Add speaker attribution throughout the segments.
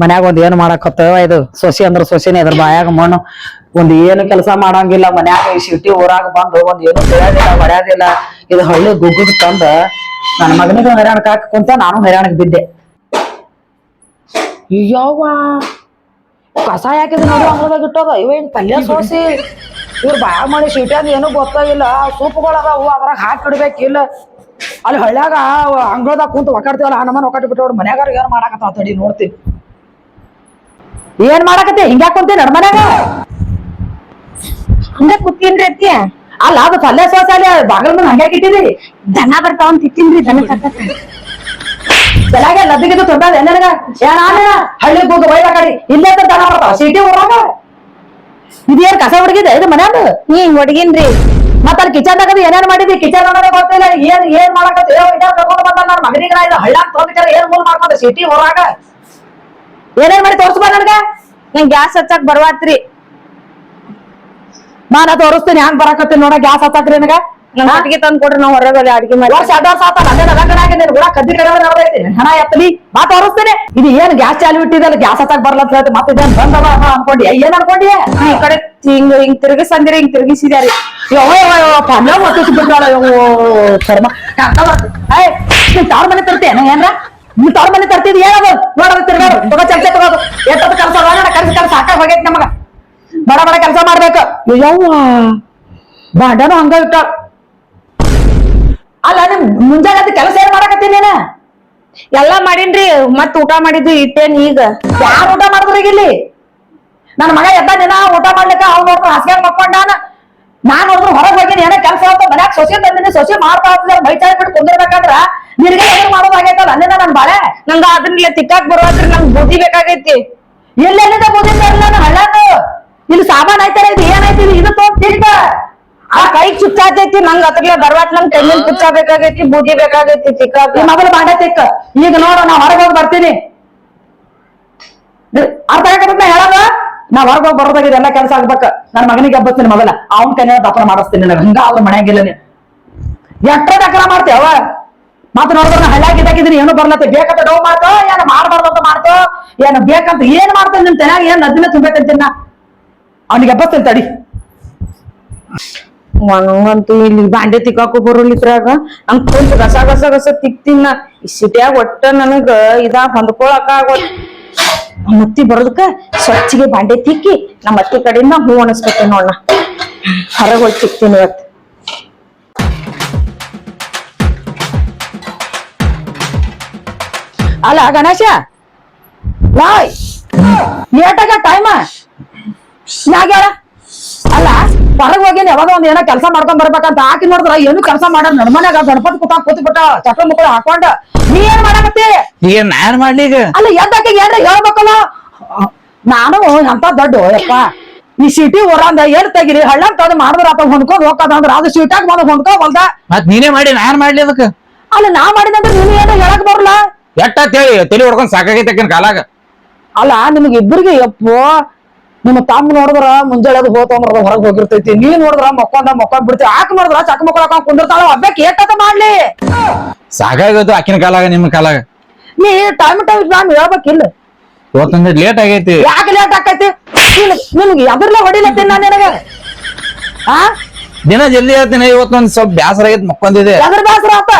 Speaker 1: ಮನ್ಯಾಗ ಒಂದ್ ಏನ್ ಮಾಡಾಕತ್ತವ ಇದು? ಸೊಸಿ ಅಂದ್ರ ಸೊಸಿನೇ ಇದ್ರ ಬಾಯಾಗ ಮಣ್ಣು. ಒಂದ್ ಏನು ಕೆಲಸ ಮಾಡಂಗಿಲ್ಲ, ಮನ್ಯಾಗ ಈ ಸಿಟಿ ಊರಾಗ ಬಂದು ಒಂದ್ ಏನು ಬೆಳೆಯೋದಿಲ್ಲ ಹೊಡ್ಯಾದಿಲ್ಲ ಇದು ಹಳ್ಳಿ ಗುಗ್ಗುದ್ ತಂದ ನನ್ನ ಮಗನಿಗೂ ಹೈರಾಣಕ್ ಹಾಕಿ ಕುಂತ ನಾನು ಹೈರಾಣಕ್ ಬಿದ್ದೆ. ಯವ್ವ, ಕಸ ಯಾಕಿದ್ ನೋಡಿ ಅಂಗಳದಾಗ ಇಟ್ಟೋದ? ಇವ ಹಿಂಗ್ ಪಲ್ಯ ಸೋಸಿ? ಇವ್ರ ಬಾಯಾಗ ಮಾಡಿ ಸಿಟ್ಯಾಗ ಏನೂ ಗೊತ್ತಾಗಿಲ್ಲ. ಸೂಪ್ಗಳು ಅದಾವು, ಅದ್ರಾಗ ಹಾಕಿ ಇಡ್ಬೇಕಿಲ್ಲ. ಅಲ್ಲಿ ಹಳ್ಳ್ಯಾಗ ಅಂಗಳದಾಗ ಕುಂತ ಒಕಾಡ್ತೀವಲ್ಲ ಹನುಮಾನ್ ನಮ್ಮನ್ನ ಒಕ್ಕಾಟಿ ಬಿಟ್ಟು ಮನ್ಯಾಗಾರ ಏನ್ ಮಾಡಾಕತ್ತಾವ ತಡಿ ನೋಡ್ತೀನಿ. ಏನ್ ಮಾಡಾಕತ್ತಿ? ಹಿಂಗ್ಯಾಕ ಕುಂತೀನಿ ನಡ್ ಮನ್ಯಾಗ?
Speaker 2: ಹಂಗ ಕುತ್ತೀನ್ರಿ ಅತ್ತಿ.
Speaker 1: ಅಲ್ಲ ಅದು ಪಲ್ಯ ಸೋಸ ಅಲ್ಲಿ ಬಾಗಲ ಮುಂದೆ ಹಂಗ್ಯಾಕ ಇಟ್ಟಿರಿ
Speaker 2: ದನ ಬರ್ತಾವ ತಿಕ್ಕಿನ್ರಿ ದನ ಕಟ್ಟಕ
Speaker 1: ಚೆನ್ನಾಗೆ ಲದ್ದಿಗಿದ್ದು ತೊಂದ ಎಲ್ಲರಿಗ? ಏನ ಹಳ್ಳಿ ಕೂತು ಬೈದ ಕಡಿ ಇಲ್ಲೇ ಅಂತ ದನ ಬರ್ತಾವ ಸಿಟಿ ಊರಾಗ? ಇದೇನ್ ಕಸ ಹುಡುಗಿದೆ? ಇದು ಮನ್ಯಾಗ?
Speaker 2: ನೀ ಹೊಡಗಿನ್ರಿ
Speaker 1: ಮತ್ತ ಅಲ್ಲಿ ಕಿಚನ್ ದಾಗ ಏನೇನ್ ಮಾಡಿದ್ವಿ ಕಿಚನ್ ಅನ್ನೋದೇ ಗೊತ್ತಿಲ್ಲ ಏನ್ ಏನ್ ಮಾಡಕತ್ತ? ಕರ್ಕೊಂಡು ಬಂದ ನನ್ನ ಮಗನಿಗೆ ನಾ ಇದು ಏನ್ ಮೂಲ ಮಾಡ್ಕೊಂಡ ಸಿಟಿ ಹೊರಾಗ. ಏನೇನ್ ಮಾಡಿ ತೋರಿಸ್ಬಾರ ನನ್ಗ?
Speaker 2: ನಂಗೆ ಗ್ಯಾಸ್ ಹಚ್ಚಕ್ ಬರ್ವಾತ್ರಿ.
Speaker 1: ನಾ ತೋರಿಸ್ತೀನಿ. ಹ್ಯಾಂಗ್ ಬರಾಕತ್ತೀನಿ ನೋಡ ಗ್ಯಾಸ್ ಹಚ್ಚಕ್ರಿ ನನಗ.
Speaker 2: ನಮ್ ಕಟ್ಟಿಗೆ ತಂದ್ ಕೊಡ್ರಿ ನಾವ್ ಹೊರಗಡೆ ಅಡ್ಗೆ ಮಾಡಿ
Speaker 1: ವರ್ಷ ಅಡ್ವಾನ್ಸ್ ಆತ ಅಲ್ಲೇ ಲಗ್ನ ಆಗಿ ನೀನ್ ಕೂಡ ಕದ್ದಿ ಕಡೆ ನಡೆದೈತಿ ಹಣ ಎತ್ತಲಿ ಮಾತು ಹೊರಸ್ತೇನೆ ಇದು ಏನ್ ಗ್ಯಾಸ್ ಚಾಲು ಇಟ್ಟಿದಲ್ಲ ಗ್ಯಾಸ್ ಹತ್ತಾಗ ಬರ್ಲತ್ತ ಅಂತ ಹೇಳ್ತಿ ಮತ್ತೆ ಇದೇನ್ ಬಂದವ ಅನ್ಕೊಂಡಿ. ಏನ್ ಅನ್ಕೊಂಡಿ?
Speaker 2: ಈ ಕಡೆ ಹಿಂಗ್ ಹಿಂಗ್ ತಿರುಗಿಸಂದಿರಿ ಹಿಂಗ್ ತಿರುಗಿಸಿದಾರಿ
Speaker 1: ಪಲ್ಯ ಮತ್ತೆ ಬಿಟ್ಟಾಳ ಕರ್ಮ. ಕರ್ಕ ಬರ್ತಿ. ಏಯ್ ನೀ ತಾರ್ ಮನೆ ತರ್ತೀಯ ಏನ್ರ? ನೀ ತಾರ ಮನೆ ತರ್ತಿದ್ ಏನದು ನೋಡೋದು ತಿರ್ಗಾಡು ತಗೋ ಚಮಚೆ ತಗೋದು ಎಷ್ಟೊತ್ತು ಕೆಲಸ ಕಲ್ಸ ಕರ್ಸಿ ಸಾಕಾಗ್ ಹೋಗೈತಿ ನಮಗ. ಬಡ ಬಡ ಕೆಲಸ ಮಾಡ್ಬೇಕು. ಯವ್ವ ಬಾಂಡನು ಹಂಗ ಇಟ್ಟ. ಅಲ್ಲ ನಿಮ್ ಮುಂಜಾನೆ ಅದು ಕೆಲಸ ಏನ್ ಮಾಡಕತ್ತೀನಿ ನೀನ?
Speaker 2: ಎಲ್ಲಾ ಮಾಡೀನ್ರಿ ಮತ್ ಊಟ ಮಾಡಿದ್ದು ಇಟ್ಟೇನ್ ಈಗ.
Speaker 1: ಯಾರು ಊಟ ಮಾಡಿದ್ರು ಇಲ್ಲಿ? ನನ್ನ ಮಗ ಎದ್ದ ದಿನ ಊಟ ಮಾಡ್ಲಿಕ್ಕ ಅವ್ನು ನೋಡ್ರು ಹಾಸಿಗೆ ಮಕ್ಕೊಂಡಾನ ನಾನ್. ನೋಡಿದ್ರು ಹೊರಗೆ ಹೋಗಿನಿ ಏನೋ ಕೆಲಸ ಅಂತ ಮನ್ಯಾಗ ಸೊಸೆ ತಂದಿನಿ ಸೊಸೆ ಮಾಡ್ತಾ ಇರ್ತದೆ ಮೈ ಚಾಯ್ ಬಿಟ್ಟು ಕುಂದಿರ್ಬೇಕಂದ್ರ ನಿನಗೆ ಏನ್ ಮಾಡೋದಾಗೈತಲ್ಲ ಅನ್ನಿನ ನನ್ ಬಾಳೆ?
Speaker 2: ನಂಗ ಅದನ್ನ ತಿಕ್ಕಾಕ್ ಬರುವಂತ್ರಿ ನಂಗ್ ಬುದ್ಧಿ ಬೇಕಾಗೈತಿ.
Speaker 1: ಎಲ್ಲೆಲ್ಲಿಂದ ಬೂದಿನ ನಾನು ಹಳ್ಳದು ಇಲ್ಲಿ ಸಾಮಾನ್ ಐತಾರೆ ಇದು ಏನೈತಿ ಇದು? ತೋರ್ ತಿಂತ
Speaker 2: ಕೈ ಚುಚ್ಚಾತೈತಿ, ನಂಗ ಅದ್ರಲ್ಲೇ ಬರ್ವಾಟ್ ನಂಗ್ ತೆಂಗಿನ ಚುಚ್ಚಾಬೇಕಾಗೈತಿ, ಬೂದಿ ಬೇಕಾಗೈತಿ
Speaker 1: ಚಿಕ್ಕ ಮೊದಲು ಬಾಂಡೆ ಈಗ ನೋಡು, ನಾ ಹೊರಗ ಹೋಗಿ ಬರ್ತೀನಿ. ಅರ್ಥ ಆಗತ್ತ ಹೇಳದ? ನಾ ಹೊರಗೆ ಹೋಗಿ ಬರೋದಾಗ ಇದೆಲ್ಲ ಕೆಲಸ ಆಗ್ಬೇಕ. ನನ್ನ ಮಗನಿಗೆ ಹಬ್ಬಸ್ತೀನಿ ಮೊದಲ ಅವನ್ ಕೈನ ದಪ್ಪನ ಮಾಡಿಸ್ತೀನಿ ನನಗೆ. ಹಂಗ ಅವ್ರ ಮನೆಯಾಗಿಲ್ಲ ನೀ ಎಷ್ಟೋ ದಕ್ಕನ ಮಾಡ್ತೇವ ಮತ್ತೆ ನೋಡಿದ್ರೆ ಹಳ್ಳಾಗಿದ್ದಾಗಿದ್ದೀನಿ ಏನು ಬರ್ಲತ್ತ? ಬೇಕಂತ ಡೌ ಮಾಡ್ತೋ? ಏನ್ ಮಾಡ್ಬಾರ್ದಂತ ಮಾಡ್ತೋ? ಏನ್ ಬೇಕಂತ ಏನ್ ಮಾಡ್ತೇನೆ ನಿಮ್ ತನ್ಯಾಗ? ಏನ್ ನದಿನ ತುಂಬೈತಂತೀನಿ ನಾ ಅವನಿಗೆ ಹಬ್ಬಸ್ತೀನಿ ತಡಿ
Speaker 2: ನಂಗಂತೂ ಇಲ್ಲಿ ಬಾಂಡೆ ತಿಕ್ಕಾಕು ಬರೋಲಿತ್ರಾಗ ನಂಗ್ ಕುಂತ ಗಸ ಗಸ ಗಸ ತಿಕ್ತಿನ ಈ ಸಿಟಿಯಾಗ ಒಟ್ಟ ನನಗ ಇದ ಹೊಂದ್ಕೊಳಕ ಆಗೋದ್ ಮತ್ತಿ ಬರೋದಕ್ಕ ಸ್ವಚ್ಛಗೆ ಬಾಂಡೆ ತಿಕ್ಕಿ ನಮ್ಮ ಅತ್ತಿ ಕಡೆಯಿಂದ ಹೂ ಅನಿಸ್ಕೊತೀನಿ ನೋಡ ಹೊರಗೆ ಹೋಗಿ ತಿಕ್ತೀನಿ ಇವತ್ತು.
Speaker 1: ಅಲ್ಲ ಗಣೇಶ. ಲೇಟಾಗ ಟೈಮ ಯಾಗ್ಯಾಳ ಅಲ್ಲ. ಹೊರಗ್ ಹೋಗಿನ ಯಾವಾಗ ಒಂದ್ ಏನೋ ಕೆಲಸ ಮಾಡ್ಕೊಂಡ್ ಬರ್ಬೇಕಂತ ಹಾಕಿ ನೋಡಿದ್ರ ಏನು ಕೆಲಸ ಮಾಡ ನಡ್ಮನ್ಯಾಗ ಗಣಪತಿ ಕೂತ ಕೂತ್ಬಿಟ್ಟ ಬಿಟ್ಟ ಚಪ್ರ ಮುಕ್ಕಳು ಹಾಕೊಂಡ. ನೀ ಏನ್ ಮಾಡಕತ್ತಿ?
Speaker 3: ಈಗ ನಾನ್ ಮಾಡ್ಲಿ ಈಗ?
Speaker 1: ಅಲ್ಲ ಎದ್ದಾಕೆ ಏನ್ರ ಹೇಳ್ಬೇಕಲ್ಲ? ನಾನು ಅಂತ ದೊಡ್ಡ ಯಪ್ಪ ಈ ಸಿಟಿ ಊರಂದ ಏನ್ ತೆಗಿರಿ? ಹಳ್ಳ ಅಂತ ಮಾಡಿದ್ರ ಆತ ಹೊಂದ್ಕೊಂಡ್ ಹೋಗ್ತದ ಅಂದ್ರ ಅದು ಸೀಟಾಗ ಬಂದ್ ಹೊಂದ್ಕೊ ಬಂದ
Speaker 3: ಮತ್ ನೀನೇ ಮಾಡಿ ನಾನ್ ಮಾಡ್ಲಿ ಅದಕ್ಕ?
Speaker 1: ಅಲ್ಲ ನಾ ಮಾಡಿದಂದ್ರೆ ನೀನು ಏನ ಹೇಳಕ್ ಬರಲ್ಲ
Speaker 3: ಎಟ್ಟ ಹೇಳಿ ತಲೆ ಹೊಡ್ಕೊಂಡ್ ಸಾಕಾಗೈತೆ ಕಾಲಾಗ.
Speaker 1: ಅಲ್ಲ ನಿಮ್ಗೆ ಇಬ್ಬರಿಗೆ ಯಪ್ಪೋ ನಿಮ್ಮ ತಮ್ಮ ನೋಡಿದ್ರ ಮುಂಜಾನೆ ಅದು ಹೋತಂದ್ರ ಹೊರಗೆ ಹೋಗಿರ್ತೈತಿ. ನೀ ನೋಡಿದ್ರ ಮಕ್ಕೊಂಡ ಮಕ್ಕೊಂಡ್ ಬಿಡ್ತಿ. ಆಕ ನೋಡಿದ್ರ ಚಕ್ ಮಕ್ಕಳ ಕುಂದಿರ್ತಾಳ. ಹಬ್ಬಕ್ಕೆ ಏಕತ ಮಾಡ್ಲಿ.
Speaker 3: ಸಾಕಾಗೋದು ಆಕಿನ ಕಾಲಾಗ ನಿಮ್ಮ ಕಾಲಾಗ.
Speaker 1: ನೀ ಟೈಮ್ ಟೈಮ್ ನಾನು ಹೇಳ್ಬೇಕಿಲ್ಲ.
Speaker 3: ಇವತ್ತೊಂದ್ ಲೇಟ್ ಆಗೈತಿ.
Speaker 1: ಯಾಕೆ ಲೇಟ್ ಆಕೈತಿ? ನಿಮ್ಗೆ ಎದರ್ಲೆ ಹೊಡಿಲತ್ತೀನಿ ನಾನು ನಿನಗ. ಆ?
Speaker 3: ದಿನ ಜಲ್ದಿ ಹೇಳ್ತೀನಿ ಇವತ್ತೊಂದು ಸ್ವಲ್ಪ ಬ್ಯಾಸರ ಆಗೈತಿ ಮಕ್ಕೊಂದಿದೆ.
Speaker 1: ಎದ್ರ ಬ್ಯಾಸರ ಆತ.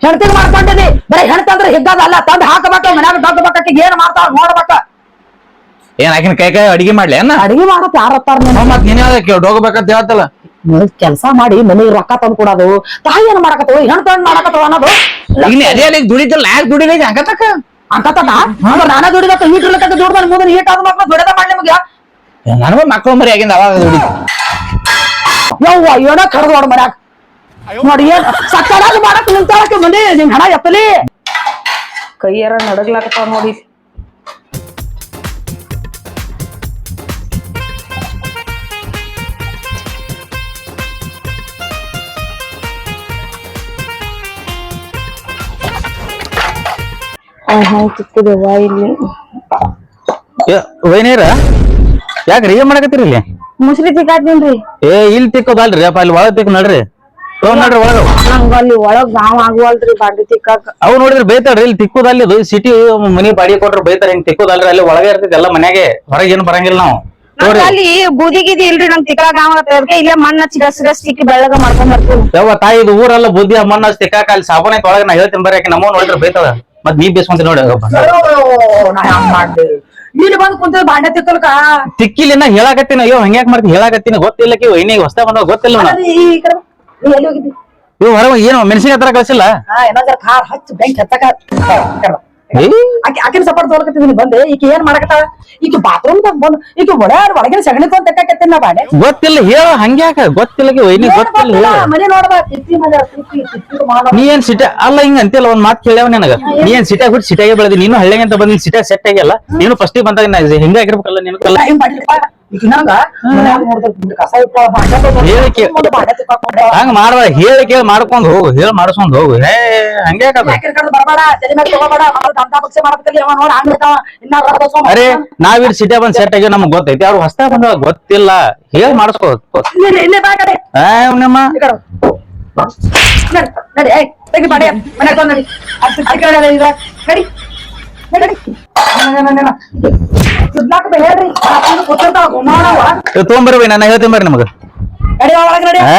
Speaker 1: ಹೆಣ್ತಿಗ್ ಮಾಡ್ಕೊಂಡಿದಿ. ಬರೀ ಹೆಣ್ತಂದ್ರೆ ಹಿಗ್ಗದಲ್ಲ ತಂದ್ ಹಾಕಬೇಕ ಮನ್ಯಾಗ ದೊಡ್ಡ ಬಕ್ಕಕ್ಕೆ ಏನ್ ಮಾಡ್ತಾಳ ನೋಡ್ಬೇಕ.
Speaker 3: ಏನ್ ಆಕಿನ ಕೈ ಕೈ ಅಡಿಗೆ ಮಾಡ್ಲಿ ಅನ್ನ
Speaker 1: ಅಡಿಗೆ ಮಾಡತ್ ಯಾರತ್ತಾರ ನೀನು?
Speaker 3: ಮತ್ ನೀನ್ ಅದಕ್ಕೆ ಹೋಗ್ಬೇಕಂತ ಹೇಳ್ತಲ್ಲ?
Speaker 1: ಕೆಲಸ ಮಾಡಿ ಮನೆಗೆ ರೊಕ್ಕ ತಂದು ಕೊಡೋದು. ತಾಯಿ ಏನ್ ಮಾಡಕತ್ತವ ಹೆಣ್ ತಂದ್ ಮಾಡಕತ್ತವ ಅನ್ನೋದು?
Speaker 3: ಇಲ್ಲಿ ಅದೇ ಅಲ್ಲಿ ದುಡಿತಲ್ಲ ಯಾಕೆ ದುಡಿಲ್ಲ ಹಂಗತಕ್ಕ
Speaker 1: ಅಂಕತನ ನಾನ ದುಡಿದತ್ತ ಈಟ್ ಇರ್ಲಕ್ಕ ದುಡ್ದ ಮುಂದೆ ಈಟ್ ಆದ ಮಕ್ಳು ದುಡದ ಮಾಡಿ ನಿಮ್ಗೆ.
Speaker 3: ನನಗೂ ಮಕ್ಕಳು ಮರಿ ಆಗಿಂದ ಅವಾಗ ದುಡಿ.
Speaker 1: ಯವ್ವ ಏನೋ ಕಡ್ದು ನೋಡ್ ಮರ್ಯಾಕ ನೋಡಿ ಏನ್ ಸಕ್ಕರಾಗಿ ಮಾಡಕ್ ನಿಂತಾಳಕ್ಕೆ ಮನೆ ನಿಮ್ ಹಣ ಎತ್ತಲಿ?
Speaker 2: ಕೈಯಾರ ನಡಗ್ಲಾಕತ್ತಾವ ನೋಡಿ. ಹಂಗ್ ತಿಕ್ಕುದೇವಾ ಇಲ್ಲಿ
Speaker 3: ವೈನೀರ? ಯಾಕ್ರಿ ಏನ್ ಮಾಡಕತ್ತೀರಿ ಇಲ್ಲಿ?
Speaker 2: ಮುಸ್ರಿ ತಿಕ್ಕಾತೀನ್ರಿ
Speaker 3: ಏ ಇಲ್ಲಿ ತಿಕ್ಕೋದಲ್ರಿ ಅಪ್ಪ ಅಲ್ಲಿ ಒಳಗ್ ತಿಕ್ ನಡ್ರಿ. ತಗೊಂಡ್ ನೋಡ್ರಿ ಒಳಗ.
Speaker 2: ನಂಗ ಅಲ್ಲಿ ಒಳಗ್ ಗಾಂವ್ ಆಗುವಲ್ರಿ ಬಾಡಿ ತಿಕ್ಕಾಕ.
Speaker 3: ಅವ್ ನೋಡಿದ್ರೆ ಬೈತಾಳ್ರಿ ಇಲ್ಲಿ ತಿಕ್ಕೋದಲ್ಲಿ ಅದು. ಸಿಟಿ ಮನಿ ಬಾಡಿಗೆ ಕೊಟ್ರೆ ಬೈತಾರೆ ಹಿಂಗ್ ತಿಕ್ಕೋದಲ್ರಿ ಅಲ್ಲಿ ಒಳಗೆ ಇರ್ತೈತಿ ಎಲ್ಲ ಮನ್ಯಾಗೆ. ಹೊರಗೆ ಏನು ಬರಂಗಿಲ್ಲ ನಾವು.
Speaker 2: ನಂಗ್ ಅಲ್ಲಿ ಬೂದಿ ಗಿದಿ ಇಲ್ರಿ ನಂಗ್ ತಿಕ್ಕಾಕ ಗಾಂವ್ ಅದಕ್ಕೆ ಇಲ್ಲೇ ಮಣ್ಣ ಚಿಗಸ್ ಗಸ್ ಗಸ್ ತಿಕ್ಕಿ ಬೆಳ್ಳಗ ಮಾಡ್ಕೊಂಡ್ ಬರ್ತೀವಿ.
Speaker 3: ಯಾವ ತಾಯಿ ಇದು ಊರಲ್ಲ ಬುದ್ಧಿ ಮಣ್ಣ ತಿಕ್ಕಾಕ ಅಲ್ಲಿ ಸಾಬೂನ್ ಐತಿ ಒಳಗೆ ನಾ ಹೇಳ್ತೀನಿ ಬರ್ರಿ ಯಾಕೆ ನಮ್ಮ ನೋಡಿದ್ರೆ ಬೈತಾಳ ಮತ್ ನೀ ಬೇಸ್ಕೊಂತ ನೋಡಿ.
Speaker 1: ಇಲ್ಲಿ ಬಂದ್ ಕುಂತ ಬಾಂಡೆ ತಿಕ್ಕಲ್ಕ
Speaker 3: ತಿಕ್ಕಿಲಿ ನಾ ಹೇಳಾಕತ್ತೀನಿ. ಅಯ್ಯೋ ಹಂಗ್ಯಾಕ್ ಮಾಡ್ತೀನಿ ಹೇಳಾಕತ್ತೀನಿ. ಗೊತ್ತಿಲ್ಲ ಕಿ ಹೊಸ್ತಾ ಬಂದಾಗ ಗೊತ್ತಿಲ್ಲ ಇವ್ ಹೊರಗೆ ಏನು ಮೆಣಸಿನ ಹತ್ರ ಕಳ್ಸಿಲ್ಲ?
Speaker 1: ಕಾರ್ ಹಚ್ಚಿ ಬೆಂಕಿ
Speaker 3: ಹತ್ತಕ
Speaker 1: ಆಕಿ ಆಕಿನ ಸಪೋರ್ಟ್ ತೋರ್ಕತ್ತಿದ್ದೀನಿ ಬಂದೆ. ಈಕೆ ಏನ್ ಮಾಡಕತ್ತಾಳ? ಈಕಿ ಬಾತ್ರೂಮ್ ತಗ ಬಂದ್ ಈಕಿ ಒಡ ಒಳಗಿನ ಸಗಣಿ ತಗೊಂಡ್ ತೆಕ್ಕಾಕತ್ತೀನಿ ನಾ ಬಾಂಡೆ
Speaker 3: ಗೊತ್ತಿಲ್ಲ ಹೇಳ ಹಂಗ್ಯಾಕ ಗೊತ್ತಿಲ್ಲ ವೈನಿ ಗೊತ್ತಿಲ್ಲ.
Speaker 1: ಮನೆ ನೋಡ್ಬಾ ತಿತ್ತಿ ಮನೆ ಮಾಡೋ.
Speaker 3: ನೀ ಏನ್ ಸಿಟ ಅಲ್ಲ ಹಿಂಗ ಅಂತಿಲ್ಲ ಒಂದ್ ಮಾತ್ ಕೇಳ್ಯಾವ ನಿನಗ. ನೀ ಏನ್ ಸಿಟ ಬಿಟ್ಟು ಸಿಟ್ಯಾಗೆ ಬೆಳೆದಿ ನೀನು ಹಳ್ಳಿಗೆ ಅಂತ ಬಂದಿನ ಸಿಟ ಸೆಟ್ ಆಗಿಲ್ಲ ನೀನು ಫಸ್ಟ್ ಬಂದಾಗ ಹಿಂಗಾಗಿರ್ಬೇಕಲ್ಲ
Speaker 1: ಎಲ್ಲ ಹಿಂಗ್
Speaker 3: ಮಾಡ್ದ ಹೇಳಿ ಕೇಳಿ ಮಾಡ್ಕೊಂಡ್ ಹೋಗು ಹೇಳಿ ಮಾಡಿಸ್ಕೊಂಡ್ ಹೋಗು. ಹೇ
Speaker 1: ಹಂಗೆ
Speaker 3: ಅರೆ ನಾವಿರ್ ಸಿಟಿ ಬಂದ್ ಸೆಟ್ ಆಗಿ ನಮ್ಗ್ ಗೊತ್ತೈತಿ ಅವ್ರು ಹೊಸ ಬಂದ ಗೊತ್ತಿಲ್ಲ. ಹೇಳಿ ಮಾಡಿಸ್ಕೋ ನಮ್ಮ.
Speaker 1: ನಡಿ ನಡಿ. ಏಯ್ ತೆಗಿ ಬಾಡೆ ಮನೆ ತೊಗೊಂಡ್ ನಡಿ ಅದು ಆ ಕಡೆ ಅಲ್ಲ ಇದ್ರಾಗ. ನಡಿ ನಡಿ, ನಡಿ ಸುದ್ಲಾಕ ಹೇಳ್ರಿ ನಾನು
Speaker 3: ಹೇಳ್ತೀನಿ ಬರ್ರಿ ನಿಮಗ ಹಾ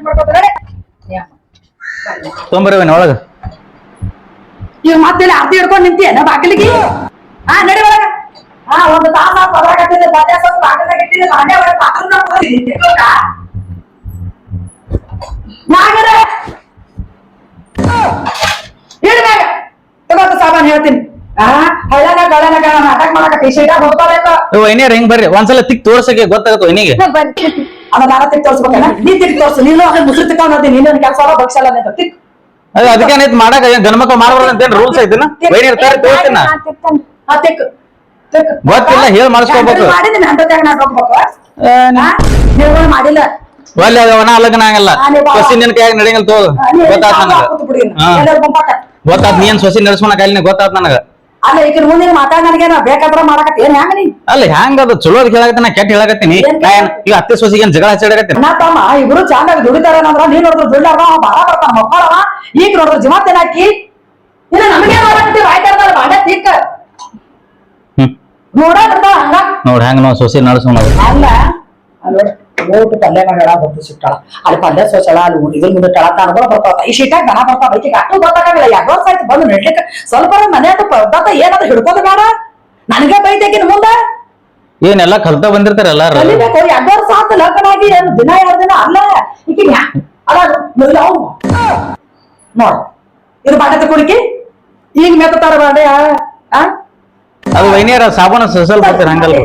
Speaker 1: ಮಾಡ್ಕೊತ ನಡಿ.
Speaker 3: ಒಳಗ.
Speaker 1: ಈಗ ಮತ್ತೆ ಇಲ್ಲಿ ಆರ್ತಿ ಹಿಡ್ಕೊಂಡ್ ನಿಂತಿಯೇನ ಬಾಗಿಲಿಗೆ? ಹಾ ನಡಿ ಒಳಗ. ಹಾ ಒಂದು ತಾಸ ಸ್ವಲ್ಪ ಬಾಗಿಲಾಗ ಇಟ್ಟಿದ್ದೆ ಬಾಲ್ಯ ಒಳಗೆ. ನಾಗರೇ! ಇಡು ಬ್ಯಾಗ. ತಗೋತ ಸಾಮಾನ್ ಹೇಳ್ತೀನಿ. ಆ ಹಳ್ಳನ ಗಳನ ಗಳ ನಾಟಕ ಮಾಡಕತ್ತಿ ಶೀಟಾಗ ಹೋಗ್ತಾರೇಕ
Speaker 3: ವೈನಿಯರ್ ಹೆಂಗ್ ಬರ್ರಿ? ಒಂದ್ಸಲ ತಿಕ್ ತೋರ್ಸಕ್ಕೆ ಗೊತ್ತಾಗತ್ತ ವೈನಿಗೆ.
Speaker 1: ಅದ ನಾರ ತಿಕ್ ತೋರ್ಸ್ಬೇಕಲ್ಲ? ನೀ ತಿಕ್ ತೋರ್ಸು. ನೀನು ಅದನ್ನ ಮುಸುರು ತಿಕ್ಕೊಂಡ್ ನೀನು ಕೆಲಸ ಅಲ್ಲ ಬಗ್ಸಲ್ಲ ನಿಂತ ತಿಕ್.
Speaker 3: ಅದೇ ಅದಕ್ಕೇನೈತಿ ಮಾಡಾಕ ಏನ್ ಗಂಡ ಮಕ್ಳು ಅಂತ ಏನ್ ರೂಲ್ಸ್ ಐತಿನ ವೈನಿಯರ್ ತರ ತೋರ್ತೀನಿ ನಾ.
Speaker 1: ಆ ತಿಕ್.
Speaker 3: ಗೊತ್ತಿಲ್ಲ ಹೇಳಿ ಮಾಡಿಸ್ಕೋಬೇಕು.
Speaker 1: ಅಂತ ಹೋಗ್ಬೇಕು. ನೀವು ಮಾಡಿಲ್ಲ?
Speaker 3: ಒಲ್ಲೆ ಅದವನ ಅಲ್ಲಗನ ಆಗಲ್ಲ. ಸೊಸಿ ನಿನ್ ಕೈಯಾಗ ನಡೆಯಂಗಿಲ್ಲ ತೋ ಗೊತ್ತಾತ್ ನನಗ. ಗೊತ್ತಾತ್ ನೀನ್ ಸೊಸಿ ನಡೆಸ್ಕೊಳಕ್ ಅಲ್ಲಿ ಗೊತ್ತಾತ್ ನನಗ.
Speaker 1: ಅಲ್ಲ ಈಗ ಮುಂದಿನ ಮಾತಾಡ ನನಗೆ ನಾ ಬೇಕಾದ್ರ ಮಾಡಕತ್ತಿ. ಏನ್ ನೀ?
Speaker 3: ಅಲ್ಲ ಹ್ಯಾಂಗ ಅದು? ಚಲೋ ಹೇಳಕತ್ತಿ ನಾ ಕೆಟ್ಟ ಹೇಳಕತ್ತೀನಿ. ನಾ ಈಗ ಅತ್ತೆ ಸೊಸಿಗೆ ಏನ್ ಜಗಳ ಹಚ್ಚಾಡಕತ್ತೀನಿ?
Speaker 1: ನಾ ತಮ್ಮ ಇಬ್ರು ಚಂದಾಗಿ ದುಡಿತಾರ ಅಂದ್ರ ನೀನ್ ನೋಡಿದ್ರು ದುಡ್ಡಾರ ಬಾಳ ಬರ್ತಾನ ಮಕ್ಕಳವ ಈಗ ನೋಡಿದ್ರು ಜಮಾ ತಿನ್ನಾಕಿ. ಇನ್ನ ನಮಗೆ ಮಾಡಕತ್ತಿ? ಆಯ್ತಾರ ಬಾಂಡೆ ತಿಕ್ಕ. ಹಂಗ?
Speaker 3: ನೋಡ್ ಹೆಂಗ ನಾವ್ ಸೊಸಿ ನಡೆಸೋಣ
Speaker 1: ಅಲ್ಲ ಅಲ್ಲ. ಊಟ ಪಲ್ಯ ಮಾಡ್ಯಾಳ ಗೊತ್ತು ಸಿಟ್ಟಾಳ. ಅಲ್ಲಿ ಪಲ್ಯ ಸೋಚಳ ಅಲ್ಲಿ ಇದ್ರ ಮುಂದೆ ಟಳ ತಾಣಗಳು ಬರ್ತಾವ ಈ ಶೀಟಾಗ ದನ ಬರ್ತಾವ ಬೈಕಿಗೆ ಅಷ್ಟು ಗೊತ್ತಾಗಲ್ಲ ಎರಡು ಸಾಯ್ತು ಆಯ್ತು? ಬಂದು ನೆಡ್ಲಿಕ್ಕೆ ಸ್ವಲ್ಪ ಮನೆ ಅದು ಪದಾರ್ಥ ಏನಾದ್ರು ಹಿಡ್ಕೋದು ಬೇಡ. ನನಗೆ ಬೈತೇಕಿನ ಮುಂದೆ.
Speaker 3: ಏನೆಲ್ಲ ಕಲ್ತ ಬಂದಿರ್ತಾರ ಎಲ್ಲಾರು.
Speaker 1: ಕಲಿಬೇಕು ಎರಡು ವರ್ಷ ಆತ ಲಗ್ನ ಆಗಿ ಏನು ದಿನ ಎರಡು ದಿನ ಅಲ್ಲ. ಈಕಿ ನ್ಯಾ- ಅಲ್ಲ ನೋಡಿ ಅವ್. ನೋಡ್ ಇದು ಬಾಂಡೆ ಕುಡಿಕಿ ಈಗ ಮೆತ್ತಾರ ಬಾಂಡೆ ಆ?
Speaker 3: ಅದು ವೈನಿಯರ ಸಾಬೂನ ಸ್ವಲ್ಪ ಹಂಗಲ್ಲ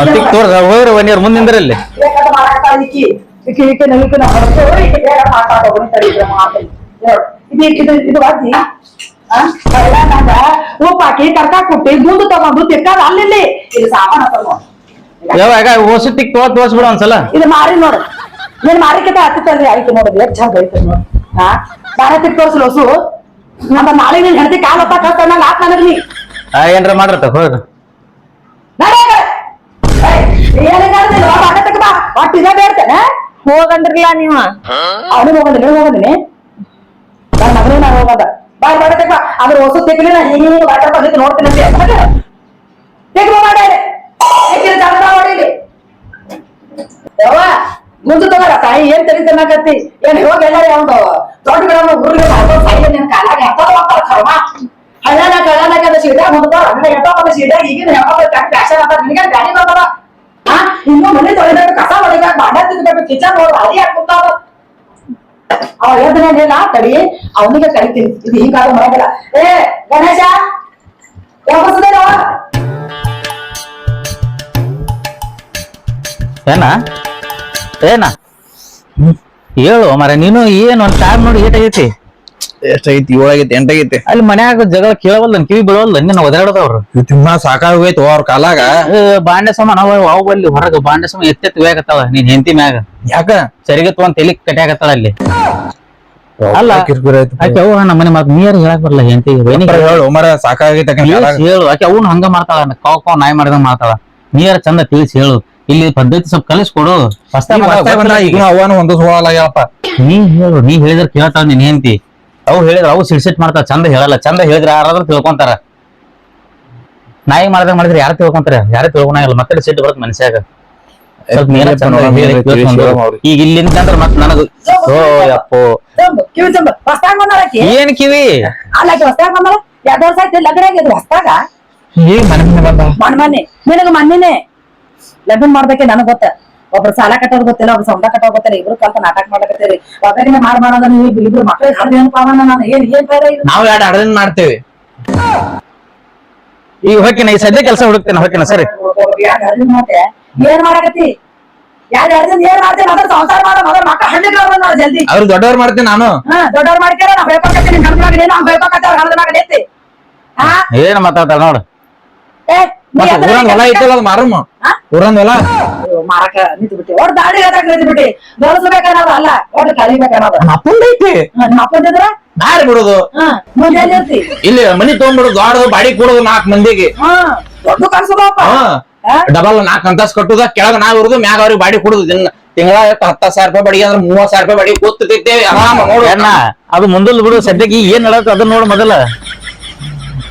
Speaker 3: ಅತ್ತಿಗ್ ತೋರ್ಸ ಹೋಗ್ರಿ ವೈನಿಯರ್ ಮುಂದಿಂದ್ರಲ್ಲಿ.
Speaker 1: ಬೇಕಾದ ಇಲ್ಲಿ ಈಕಿ ಈಕಿ ಈಕಿ ನಲಿಕೆ ನಾ ಹೊರತು ಈಕಿ ಬೇಗ ಮಾತಾಡ ಹೋಗಿ ತಡೀರಿ ಮಾತಾಡಿ ನೋಡ್ ಇದು ಇದು ಇದು ಆ ಕಳ್ಳನಾಗ ಉಪ್ಪು ಹಾಕಿ ಕರ್ಕ ಕುಟ್ಟಿ ಗುಂಡು ತಗೊಂಡು ತಿರ್ಕಾದ ಅಲ್ಲಿ ಇದು ಸಾಮಾನ
Speaker 3: ಯಾವಾಗ ಹೊಸ ತಿಕ್ ತೋರ್ ತೋರ್ಸ್ಬಿಡ ಒಂದ್ಸಲ.
Speaker 1: ಇದು ಮಾರಿ ನೋಡು ನೀನ್ ಮಾರಿಕತೆ ಹತ್ತತ್ತಲ್ರಿ ಆಯ್ತು ನೋಡು ಎಷ್ಟು ಚಂದ ಐತೆ ನೋಡು ಹಾ ಮಾರ ತಿಕ್ ತೋರ್ಸಲು ಹೊಸು ನಮ್ಮ ನಾಳೆ ನೀನ್ ಹೆಂಡತಿ ಕಾಲ್ ಹೊತ್ತ ಕಳ್ಕೊಂಡಂಗ ಆತ್ ನನಗ್ ನೀ
Speaker 3: ಏನ್ರ ಮಾಡ್ರತ ಹೋಗ್ರಿ
Speaker 1: ಏನಿಲ್ಲ ಬಾಂಡೆ ತಕ ಬಾ ಒಟ್ಟು ಇದೇ ಬೇಡ್ತೇನೆ
Speaker 2: ಹೋಗಂದ್ರಲ್ಲ ನೀವ?
Speaker 1: ಅವನು ಹೋಗಂದ್ರೆ ನೀವು ಹೋಗೋದಿನಿ ನನ್ನ ಮಗನೇ ನಾನು ಹೋಗದ. ಬಾಯ್ ಬಾಡ ತೆಗ್ಬಾ ಅದ್ರ ಹೊಸ ತೆಗಿಲಿ ನಾ ಹಿಂಗೆ ಹಿಂಗೆ ಬಾಟ ಬಂದಿದ್ದು ನೋಡ್ತೀನಿ ಅಂತ. ಹೊಡೀಲಿ ಯವ್ವ ಮುಂದೆ ತಗೋರ ತಾಯಿ ಏನ್ ತೆರಿತನಾಕತ್ತಿ ತಿನ್ನಕತ್ತಿ ಏನ್ ಹೋಗಿ ಎಲ್ಲಾರ ಒಂದು ದೊಡ್ಡಗಳನ್ನ ಊರಿಗೆ ಮಾಡ್ಕೊಂಡು ಸಾಯಿ ನಿನ್ ಕಾಲಾಗ ಎತ್ತದ ಹೋಗ್ತಾರ ಕರ್ಮ ಹಳ್ಳನ ಕಳ್ಳನ ಕದ ಸೀಟಾ ಮುಂದಾರ ಹಂಗ ಎಷ್ಟೋ ಬಂದ ಸೀಟಾ ಈಗಿನ ಹೆಣ್ಮಕ್ಳು ಫ್ಯಾಷನ್ ಅಂತ ನಿನಗೆ ಗಾಡಿ ಹಾ ಇನ್ನು ಮನೆ ಕಸ ಹೊಡಿಬೇಕು ಬಾಂಡ ಕಿಚನ್ ನೋಡಿ ಅಲ್ಲಿ ಹಾಕ್ಬೇಕು ಅವ ಎದ್ದನೇನಿಲ್ಲ ತಡಿ ಅವನಿಗೆ ಕರಿತೀನಿ ಇದು ಹೀಗಾದ ಏ, ಗಣೇಶ
Speaker 3: ಏನ? ಏನ? ಹೇಳು ಮರ ನೀನು ಏನು ಒಂದ್ ಟೈಮ್ ನೋಡಿ ಏಟ್ ಆಗೈತಿ?
Speaker 4: ಎಷ್ಟಾಗೈತಿ ಏಳಾಗೈತಿ ಎಂಟಾಗೈತಿ?
Speaker 3: ಅಲ್ಲಿ ಮನ್ಯಾಗ ಜಗಳ ಕೇಳವಲ್ಲ ಕಿವಿ ಬೀಳಲ್ಲ ನಿನ್ನ ಒದಾಡದವ್ರು.
Speaker 4: ತಿನ್ನ ಸಾಕಾಗೋಯ್ತು ಅವ್ರ ಕಾಲಾಗ.
Speaker 3: ಬಾಂಡೆ ಸಮ ನಾವು ಅವು ಅಲ್ಲಿ ಹೊರಗ ಬಾಂಡೆ ಸಮ ಎತ್ತೆತ್ ಬೇಕತ್ತಾಳ ನೀನ್ ಹೆಂತಿ ಮ್ಯಾಗ.
Speaker 4: ಯಾಕ?
Speaker 3: ಸರಿಗೆ ತಗೊಂಡ್ ತಲಿ ಕಟ್ಯಾಕತ್ತಾಳ ಅಲ್ಲಿ. ಅಲ್ಲ. ಆಕೆ ಅವ ನಮ್ಮ ಮನೆ ಮಾತು ನೀರ್ ಹೇಳಕ್ ಬರಲ್ಲ ಹೆಂಡತಿ
Speaker 4: ಹೇಳು ಮರ ಸಾಕಾಗೈತಿ ಆಕಿನ್
Speaker 3: ಹೇಳು. ಆಕೆ ಅವನು ಹಂಗ ಮಾಡ್ತಾಳ ಕಾವ್ ಕಾವ್ ನಾಯಿ ಮಾಡಿದ ಮಾಡ್ತಾಳ. ನೀರ ಚಂದ ತಿಳಿಸಿ ಹೇಳು. ಇಲ್ಲಿ ಪದ್ಧತಿ ಸ್ವಲ್ಪ ಕಲಿಸ್ಕೊಡು
Speaker 4: ಅವನು ಹೊಂದಿಸ್ಕೊಳಲಾಗ್ಯಾವಪ್ಪ
Speaker 3: ನೀ ಹೇಳು ನೀ ಹೇಳಿದ್ರೆ ಕೇಳ್ತಾವ ನೀನ್ ಹೆಂತಿ ಅವು ಹೇಳಿದ್ರ ಅವು ಸಿಡ್ಸಿಟ್ ಮಾಡ್ತಾರೆ ಚಂದ ಹೇಳಲ್ಲ ಚಂದ ಹೇಳಿದ್ರ ಯಾರಾದ್ರೂ ತಿಳ್ಕೊಂತಾರ. ನಾಯಿ ಮಾಡಿದ್ರೆ ಮಾಡಿದ್ರೆ ಯಾರು ತಿಳ್ಕೊಂತಾರ? ಯಾರು ತಿಳ್ಕೊಳಂಗಿಲ್ಲ ಮತ್ತೆ ಸಿಟ್ಟು ಬರುತ್ತೆ ಮನುಷ್ಯಾಗ ಈಗ ಇಲ್ಲಿಂದ ಅಂದ್ರೆ ಮತ್ ನನಗ ಓ
Speaker 1: ಅಪ್ಪೋ
Speaker 3: ಏನ್ ಕಿವಿ
Speaker 1: ಎರಡ್ ವರ್ಷ ಆಯ್ತು ಲಗ್ನ ಆಗಿದ್ದು ಹೊಸ್ತಾಗ
Speaker 4: ಈಗ ಮನೆ ಮನೆ ಬಂದ
Speaker 1: ಮನ್ ಮನೆ ನಿನಗ ಮೊನ್ನೆನೆ? ಲಗ್ನ ಮಾಡ್ಬೇಕೆ ನನಗ್ ಗೊತ್ತ. ಒಬ್ರು ಸಾಲ ಕಟ್ಟೋದ್ ಗೊತ್ತಿಲ್ಲ ಒಬ್ರು ಸಂಬಳ ಕಟ್ಟೋದ್ ಗೊತ್ತಿಲ್ಲ ಇಬ್ರು ಕಲ್ತ ನಾಟಕ ಮಾಡಕತ್ತೀರಿ ಒಬ್ಬರಿಗೆ ಮಾಡ್ ಮಾಡೋದ ನೀವು ಇಬ್ರು ಮಕ್ಳಿಗೆ ಏನ್ ಪಾವನ ನಾನು ಏನ್ ಏನ್ ಬೇರೆ ಇದು?
Speaker 4: ನಾವ್ ಎರಡು ಮಾಡ್ತೇವೆ.
Speaker 3: ಈ ಹೊಕ್ಕಿನ ಈ ಸದ್ಯ ಕೆಲಸ ಹುಡುಕ್ತೇನೆ ಹೊಕ್ಕಿನ ಸರಿ.
Speaker 1: ಯಾರ್ ಹಡ್ದಿನ್ ಮಾಡ್ತೆ? ಏನ್ ಮಾಡಕತ್ತಿ? ಯಾರು ಹಡ್ದಿನ್ ಏನ್ ಮಾಡ್ತೀನಿ ಮೊದಲು ಸಂಸಾರ ಮಾಡೋ ಮೊದಲು ಮಕ್ಕಳ ಜಲ್ದಿ.
Speaker 4: ಅವ್ರು ದೊಡ್ಡವ್ರು ಮಾಡ್ತೀನಿ ನಾನು.
Speaker 1: ಹಾ ದೊಡ್ಡವ್ರು ಮಾಡ್ಕ್ಯಾರ ನಾ ಪೇಪರ್ ಹಂಗ ಹಾ?
Speaker 3: ಏನ್ ಮಾತಾಡ್ತಾರ ನೋಡು.
Speaker 1: ಏ ನೀ
Speaker 4: ಮತ್ತೆ ಹೊಲ ಐತಲ್ಲ ಅದು ಮಾರಮ್ಮ? ಹೊಲ?
Speaker 1: ಮಾರಕ ನಿಂತು ಬಿಟ್ಟಿ ದಾಡಿ ಹೇಳ್ದಾಗ ನಿಂತು ಬಿಟ್ಟಿ. ಬೆಳೆಸ್ಬೇಕನ್ನೋದು ಅಲ್ಲ ಒಟ್ಟು ಕಲಿಬೇಕನ್ನೋದು
Speaker 4: ಅಪ್ಪಂದ ಐತಿ.
Speaker 1: ಅಪ್ಪಂದಿದ್ರ
Speaker 4: ದಾರಿ ಬಿಡುದು.
Speaker 1: ಇರ್ತಿ
Speaker 4: ಇಲ್ಲಿ ಮನಿ ತಗೊಂಡ್ಬಿಡುದು ದೊಡ್ಡದು ಬಾಡಿ ಕೊಡುದು ನಾಲ್ಕು ಮಂದಿಗೆ.
Speaker 1: ಹಾ ದೊಡ್ಡ ಕನ್ಸದಪ್ಪ
Speaker 4: ಹಾ ಡಬಲ್ ನಾಲ್ಕು ಅಂತಸ್ ಕಟ್ಟುದ ಕೆಳಗ ನಾವ್ ಇರುದು ಮ್ಯಾಗ ಅವ್ರಿಗೆ ಬಾಡಿ ಕೊಡುದು. ದಿನ ತಿಂಗಳ ಹತ್ತ ಸಾವಿರ ರೂಪಾಯಿ ಬಾಡಿಗೆ ಅಂದ್ರೆ ಮೂವತ್ ಸಾವಿರ ರೂಪಾಯಿ ಬಾಡಿಗೆ ಕೂತಿರ್ತೇವೆ ಆರಾಮ ನೋಡು.
Speaker 3: ಅದು ಮುಂದಲ್ ಬಿಡು ಸದ್ಯಕ್ಕೆ ಏನ್ ಹೇಳತ್ತ ಅದನ್ನ ನೋಡು ಮೊದಲ.